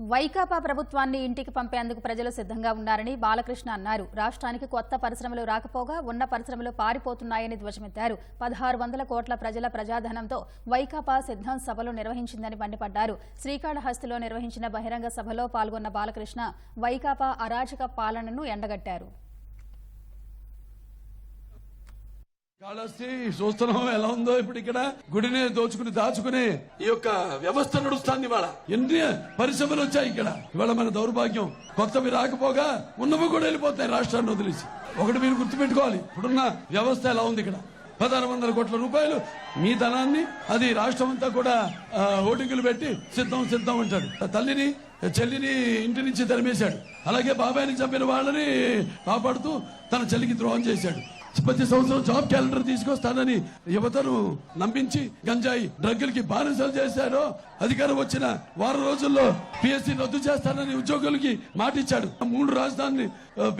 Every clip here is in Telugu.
వైకాపా ప్రభుత్వాన్ని ఇంటికి పంపేందుకు ప్రజలు సిద్ధంగా ఉన్నారని బాలకృష్ణ అన్నారు. రాష్ట్రానికి కొత్త పరిశ్రమలు రాకపోగా ఉన్న పరిశ్రమలు పారిపోతున్నాయని ధ్వజమెత్తారు. పదహారు వందల కోట్ల ప్రజల ప్రజాధనంతో వైకాపా సిద్ధం సభలు నిర్వహించిందని మండిపడ్డారు. శ్రీకాళహస్తిలో నిర్వహించిన బహిరంగ సభలో పాల్గొన్న బాలకృష్ణ వైకాపా అరాచక పాలనను ఎండగట్టారు. కాళహస్తి చూస్తున్నాం ఎలా ఉందో ఇప్పుడు ఇక్కడ? గుడిని దోచుకుని దాచుకుని ఈ యొక్క వ్యవస్థ నడుస్తాంది ఇవాళ. ఎన్ని పరిశ్రమలు వచ్చాయి ఇక్కడ? ఇవాళ మన దౌర్భాగ్యం. కొత్తవి రాకపోగా ఉన్నవి కూడా వెళ్ళిపోతాయి రాష్ట్రాన్ని వదిలేసి. ఒకటి మీరు గుర్తుపెట్టుకోవాలి. ఇప్పుడున్న వ్యవస్థ ఎలా ఉంది ఇక్కడ? పదహారు వందల కోట్ల రూపాయలు మీ ధనాన్ని అది రాష్ట్రం అంతా కూడా ఓటింగులు పెట్టి సిద్ధం సిద్ధం అంటాడు. ఆ తల్లిని చెల్లిని ఇంటి నుంచి తరిమేశాడు. అలాగే బాబాయిని చంపిన వాళ్ళని కాపాడుతూ తన చెల్లికి ద్రోహం చేశాడు. ప్రతి సంవత్సరం జాబ్ క్యాలెండర్ తీసుకొస్తానని యువతను నమ్మించి గంజాయి డ్రగ్గులకి బానిసలు చేశారో అధికారం వచ్చిన వారం రోజుల్లో పిఎస్సీ రద్దు చేస్తానని ఉద్యోగులకి మాటిచ్చాడు. మూడు రాజధాని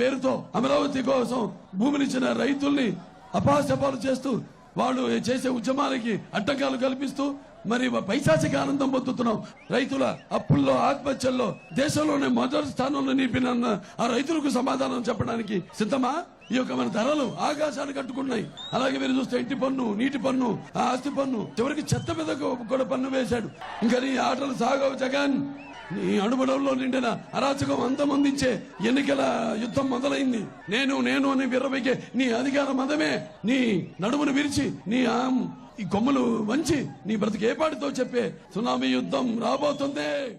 పేరుతో అమరావతి కోసం భూమినిచ్చిన రైతుల్ని అపాశపాలు చేస్తూ వాళ్ళు చేసే ఉద్యమాలకి అడ్డంకాలు కల్పిస్తూ మరి పైశాచిక ఆనందం పొందుతున్నాం. రైతుల అప్పుల్లో ఆత్మహత్యల్లో దేశంలోనే మొదటి స్థానంలో నిలిపిన ఆ రైతులకు సమాధానం చెప్పడానికి సిద్ధమా? ఈ యొక్క మన ధరలు ఆకాశాన్ని కట్టుకున్నాయి అలాగే మీరు చూస్తే ఇంటి పన్ను నీటి పన్ను ఆ ఆస్తి పన్ను చివరికి చెత్త మీద కూడా పన్ను వేశాడు. ఇంకా నీ ఆటలు సాగవు జగన్. నీ అడుగుడంలో నిండిన అరాచకం అంతమందించే ఎన్నికల యుద్ధం మొదలైంది. నేను నేను అని విర్రవైకే నీ అధికార మదమే. నీ నడుమును విరిచి నీ ఈ కొమ్ములు వంచి నీ బ్రతికేపాటితో చెప్పే సునామీ యుద్ధం రాబోతుంది.